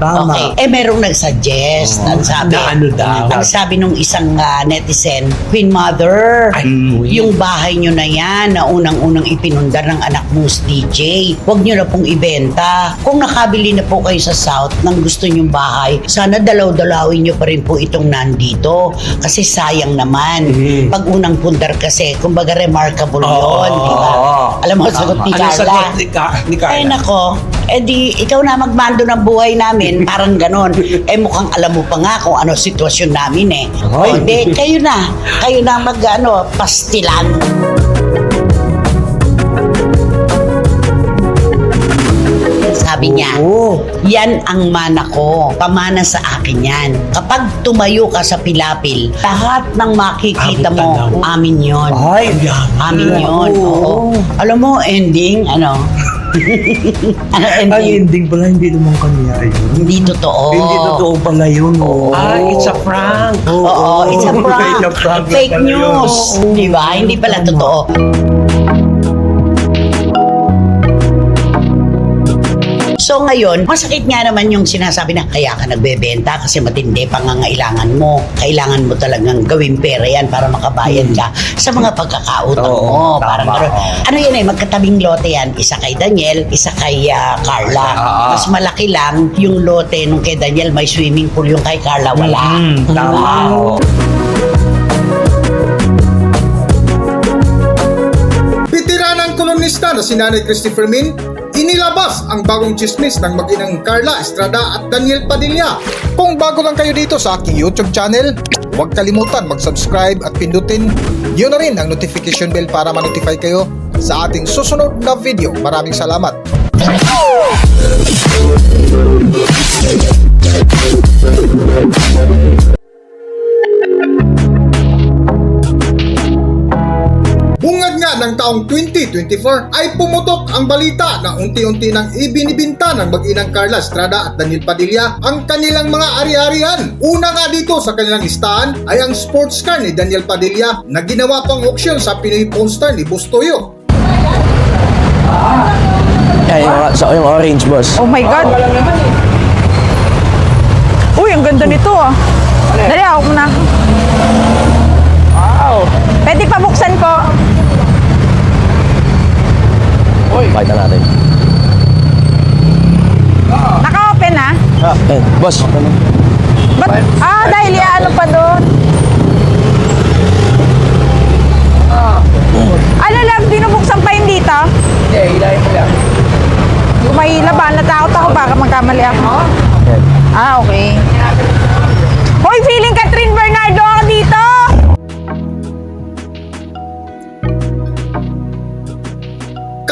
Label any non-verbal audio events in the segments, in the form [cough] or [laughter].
tama. Okay. Eh, merong nag-suggest. Oo. Ang sabi, Na ano daw? Ang sabi nung isang ah, netizen, Queen Mother, Ay, yung bahay nyo na yan na unang-unang ipinundar ng anak mo si DJ, huwag nyo na pong ibenta. Kung nakabili na po kayo sa South ng gusto nyong bahay, sana dalaw-dalawin nyo pa rin po itong nandito. Kasi sayang naman. Mhm. Pag unang pundar kasi, kumbaga remarkable Oo. yun. di ba? Alam mo, sagot ni Ano Carla. sagot ni, Ka- ni Carla? Eh nako, eh di ikaw na magmando ng buhay namin, [laughs] parang ganon. Eh mukhang alam mo pa nga kung ano sitwasyon namin eh. Hoy. O di, kayo na, kayo na mag ano, pastilan. Sabi niya, Oo. yan ang mana ko. Pamana sa akin yan. Kapag tumayo ka sa pilapil, lahat ng makikita Abot mo, tanaw. amin yon. Ay. Amin yun. Oo. Alam mo, ending, ano? [laughs] Ang ending? ending pala, hindi naman kanya yun. Hindi totoo. Hindi totoo pala yun. Oo. Ah, it's a prank. Oo, [laughs] it's a prank. It's a prank Fake news. Di ba? Hindi pala totoo. So ngayon, masakit nga naman yung sinasabi na kaya ka nagbebenta kasi matindi pangangailangan mo. Kailangan mo talagang gawin pera yan para makabayad ka sa mga pagkakautang Oo, mo. tama, Parang gano'n. Ano yan eh, magkatabing lote yan. Isa kay Daniel, isa kay ah, Carla. Oo. Mas malaki lang yung lote nung kay Daniel may swimming pool, yung kay Carla wala. Mm, tama. Oo. Bitiranang kolonista na si Nanay Christopher Min, inilabas ang bagong chismis ng mag-inang Carla Estrada at Daniel Padilla. Kung bago lang kayo dito sa aking YouTube channel, huwag kalimutan mag-subscribe at pindutin yun na rin ang notification bell para ma-notify kayo sa ating susunod na video. Maraming salamat. Nga ng taong 2024 ay pumutok ang balita na unti-unti nang ibinibinta ng mag-inang Carla Estrada at Daniel Padilla ang kanilang mga ari-arian. Una nga dito sa kanilang listahan ay ang sports car ni Daniel Padilla na ginawa pang auction sa Pinoy Pawn Star ni Bustoyo. Ay, yung, so, yung orange, boss. Oh my God. Uy, ang ganda nito ah. Dali, ako muna. Wow. Pwede pa buksan ko. Pakita natin. Naka-open ah. Eh, boss. Ba't, ah, dahil ano pa doon. Ano lang, binubuksan pa yun dito? Eh, hilahin mo lang. Kung may laban, natakot ako baka magkamali ako. Ah, okay. Hoy, feeling Catherine Bernardo ako dito!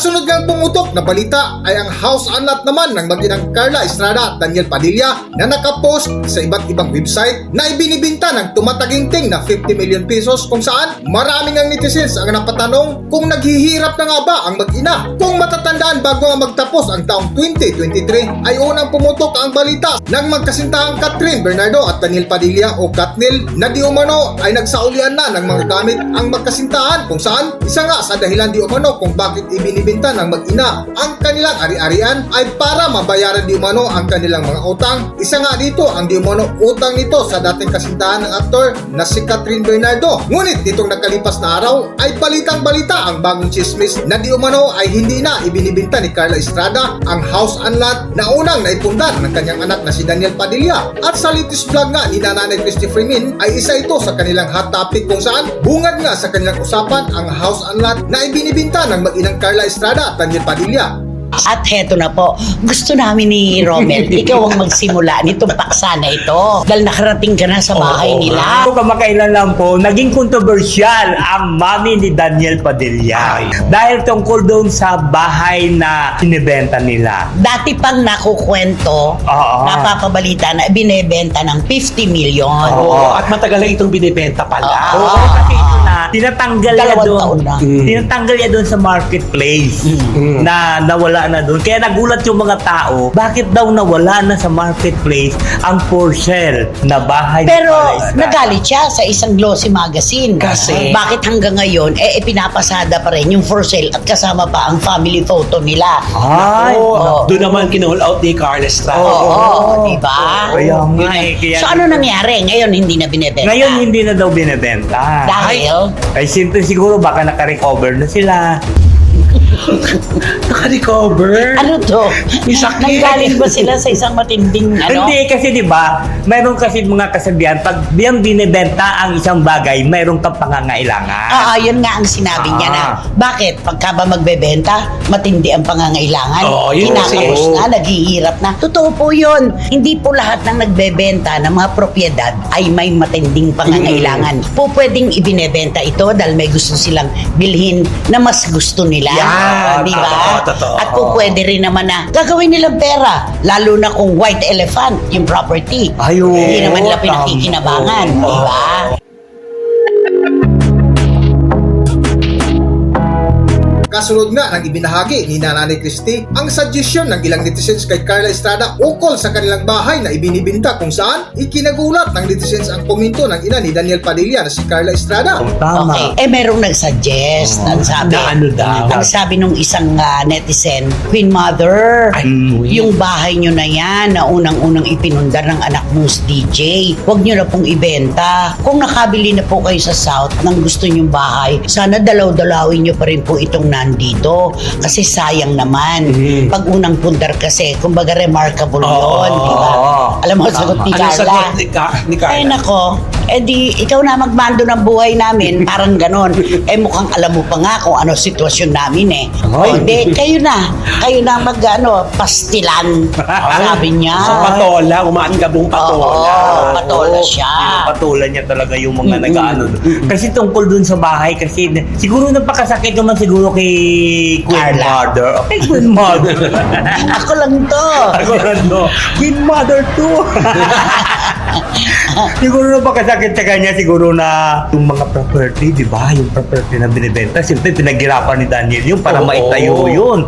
Kasunod ng pumutok na balita ay ang house lot naman ng mag-inang Carla Estrada at Daniel Padilla na nakapost sa iba't ibang website na ibinibinta ng tumataginting na 50 million pesos kung saan maraming ang netizens ang napatanong kung naghihirap na nga ba ang mag-ina. Kung matatandaan bago nga magtapos ang taong 2023 ay unang pumutok ang balita ng magkasintahang Catherine Bernardo at Daniel Padilla o Katnil na di umano ay nagsaulian na ng mga gamit ang magkasintahan kung saan isa nga sa dahilan di umano kung bakit ibinibinta ng mag-ina ang kanilang ari-arian ay para mabayaran di umano ang kanilang mga utang. Isa nga dito ang di umano utang nito sa dating kasintahan ng aktor na si Catherine Bernardo. Ngunit ditong nakalipas na araw ay balitang balita ang bagong chismis na di umano ay hindi na ibinibinta ni Carla Estrada ang house and lot na unang naipundar ng kanyang anak na si Daniel Padilla. At sa latest vlog nga ni Nanay Christopher Min ay isa ito sa kanilang hot topic kung saan bungad nga sa kanilang usapan ang house and lot na ibinibinta ng mag-inang Carla Estrada at Daniel Padilla. At heto na po, gusto namin ni Romel, [laughs] ikaw ang magsimula nitong paksa na ito. Dahil nakarating ka na sa bahay Oo. nila. Kung kamakailan lang po, naging kontrobersyal ang mami ni Daniel Padilla. Dahil tungkol doon sa bahay na sinibenta nila. Dati pang nakukwento, Oo. napapabalita na binebenta ng 50 million. Oo, at matagal na itong binibenta pala. Oo. Oo, kasi ito na tinatanggal niya Dalawang doon. taon na. Mm. Tinatanggal niya doon sa marketplace Mm. na nawala na doon. Kaya nagulat yung mga tao, bakit daw nawala na sa marketplace ang for sale na bahay ni Pero nagalit siya sa isang glossy magazine. Kasi? Bakit hanggang ngayon, eh, eh pinapasada pa rin yung for sale at kasama pa ang family photo nila. Ay, Oo, oo. doon naman kinall out ni Carl Estrada. Oo, di ba? Kaya nga eh, kaya- So ano nangyari? Ngayon hindi na binebenta. Ngayon hindi na daw binebenta. Dahil? Ay, simple siguro baka naka-recover na sila. [laughs] Naka-recover. Ano to? May sakit. Nanggaling ba sila sa isang matinding ano? Hindi kasi 'di ba, mayroon kasi mga kasabihan pag biyang binebenta ang isang bagay, mayroon kang pangangailangan. Oo, yun nga ang sinabi niya na. Ah. Bakit? Pagka ba magbebenta, matindi ang pangangailangan. Oo, yun kasi. Na, naghihirap na. Totoo po yun. Hindi po lahat ng nagbebenta ng mga propiedad ay may matinding pangangailangan. Po pwedeng ibinebenta ito dahil may gusto silang bilhin na mas gusto nila. Yan, Di ba? totoo. At po pwede rin naman na gagawin nilang pera. Lalo na kung white elephant, yung property. Ay, oo, Hindi naman nila pinakikinabangan. Di ba? Kasunod nga ng ibinahagi ni Nanay Christie ang suggestion ng ilang netizens kay Carla Estrada ukol sa kanilang bahay na ibinibinta kung saan ikinagulat ng netizens ang komento ng ina ni Daniel Padilla na si Carla Estrada. Tama. Okay. Eh, merong nag-suggest. ang sabi, Na ano daw? Ang sabi nung isang ah, netizen, Queen Mother, Ay, yung bahay nyo na yan na unang-unang ipinundar ng anak mo si DJ, huwag nyo na pong ibenta. Kung nakabili na po kayo sa South ng gusto nyong bahay, sana dalaw-dalawin nyo pa rin po itong nandito. Kasi sayang naman. Mhm. Pag unang pundar kasi, kumbaga remarkable Oo. yun. di ba? Alam mo, sagot ni Ano Carla. sagot ni, Ka- ni Carla? Ay nako, eh di ikaw na magmando ng buhay namin, [laughs] parang ganon. Eh mukhang alam mo pa nga kung ano sitwasyon namin eh. O Ay. di, kayo na, kayo na mag ano, pastilan. Sabi niya. Sa patola, umaanggabong patola. Oo, patola Oo, siya. Pinapatulan niya talaga yung mga Mm-mm. nag-ano. Kasi tungkol dun sa bahay, kasi siguro napakasakit naman siguro kay Queen Carla. Mother. Oh, Kay Queen Mother. [laughs] Ako lang to. Ako lang no. Queen Mother too. [laughs] siguro napakasakit sa kanya siguro na yung mga property, di ba? Yung property na binibenta. Siyempre, pinaghirapan ni Daniel yun para Oo. maitayo yun.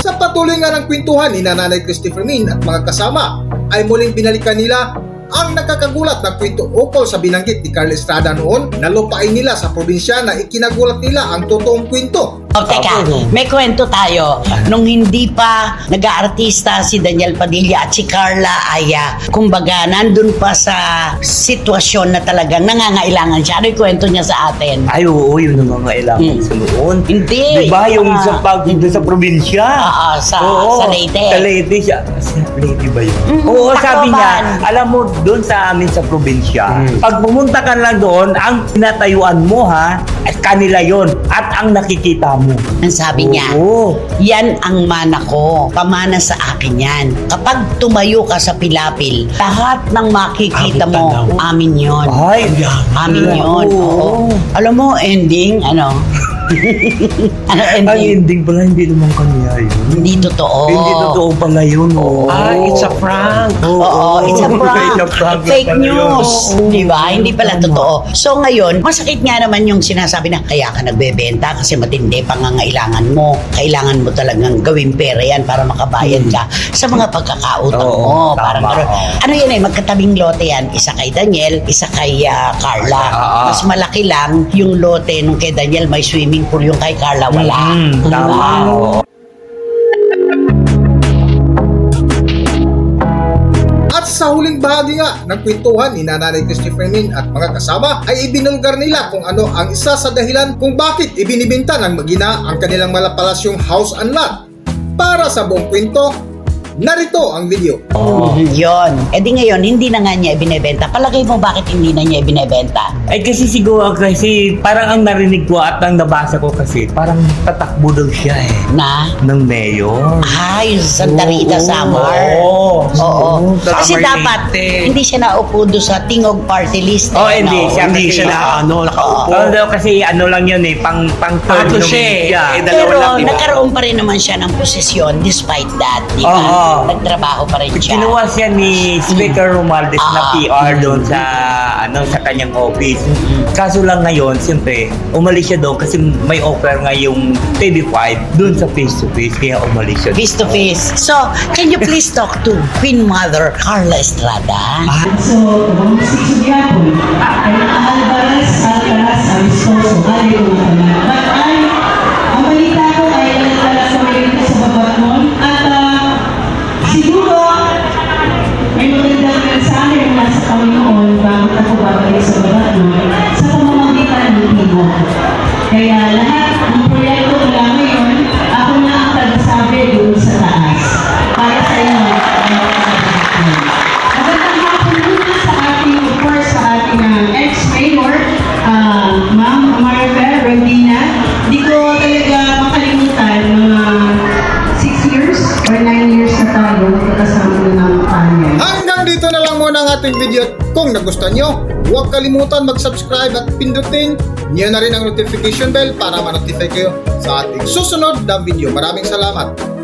Sa patuloy nga ng kwentuhan ni Nanay Christie Fermin at mga kasama ay muling binalikan nila ang nakakagulat na kwento ukol sa binanggit ni Carla Estrada noon na lupain nila sa probinsya na ikinagulat nila ang totoong kwento. O teka, may kwento tayo. Nung hindi pa nag-aartista si Daniel Padilla at si Carla ay ah, kumbaga nandun pa sa sitwasyon na talagang nangangailangan siya. Ano yung kwento niya sa atin? Ay, oo, yun ang mga kailangan Mm. sa noon. Hindi. Di ba yung Ah. sa pag sa probinsya? Oo, sa- sa Leyte. Sa Leyte siya. Sa Leyte ba yun? Mm, Oo, sabi niya, Tacloban. alam mo, doon sa amin sa probinsya, Mm. pag pumunta ka lang doon, ang tinatayuan mo ha, at kanila yon at ang nakikita mo. Ang sabi niya, Oo. yan ang mana ko. Pamana sa akin yan. Kapag tumayo ka sa pilapil, lahat ng makikita Amin mo, tanaw. amin yon. Ay, Amin yon. Oo. Alam mo, ending, ano? Ano ang ending? ending pala, hindi naman kanya yun. Hindi totoo. Hindi totoo pala yun. Oo. Ah, it's a prank. Oo, [laughs] it's a prank. It's a prank Fake news. Oo. Di ba? Hindi pala totoo. So ngayon, masakit nga naman yung sinasabi na kaya ka nagbebenta kasi matindi pangangailangan mo. Kailangan mo talagang gawin pera yan para makabayad ka sa mga pagkakautang Oo, mo. Parang oo. Ano yan eh, magkatabing lote yan. Isa kay Daniel, isa kay ah, Carla. Oo. Mas malaki lang yung lote nung kay Daniel may swimming pool, yung kay Carla wala. Mm, tama. Oo. At sa huling bahagi nga ng kwentuhan ni Nanay Christie Fermin at mga kasama ay ibinulgar nila kung ano ang isa sa dahilan kung bakit ibinibinta ng magina ang kanilang malapalasyong house and lot. Para sa buong kwento, narito ang video. Mhm, Yun. E di ngayon, hindi na nga niya ibinebenta. Palagay mo bakit hindi na niya ibinebenta? Ay kasi siguro kasi parang ang narinig ko at ang nabasa ko kasi parang tatakbo daw siya eh Na? ng mayor. Ah, yung Santa Rita Oo. Summer. Oo. Oo. Kasi Summer dapat, Leyte. hindi siya naupo doon sa Tingog Party List. Oh, eh, hindi no? siya. Hindi kasi- siya na ano, nakaupo. Oo daw kasi ano lang yun eh, pang pang Pato siya eh. Eh, dalawa Pero lang, di ba? nagkaroon pa rin naman siya ng posisyon despite that, di ba? Oo. Oo. Nagtrabaho pa rin siya. Kinuha siya ni Speaker Romualdez na Ah. PR doon sa ano sa kanyang office. Kaso lang ngayon, siyempre, umalis siya doon kasi may offer nga yung TV5 doon sa face to face kaya umalis siya. Face to face. So, can you please talk to Queen Mother Carla Estrada? So, ang sigsugyapoy ay Alvarez Alcaraz Aristoso ay mga But ating video. Kung nagustuhan nyo, huwag kalimutan mag-subscribe at pindutin nyo na rin ang notification bell para ma-notify kayo sa ating susunod na video. Maraming salamat!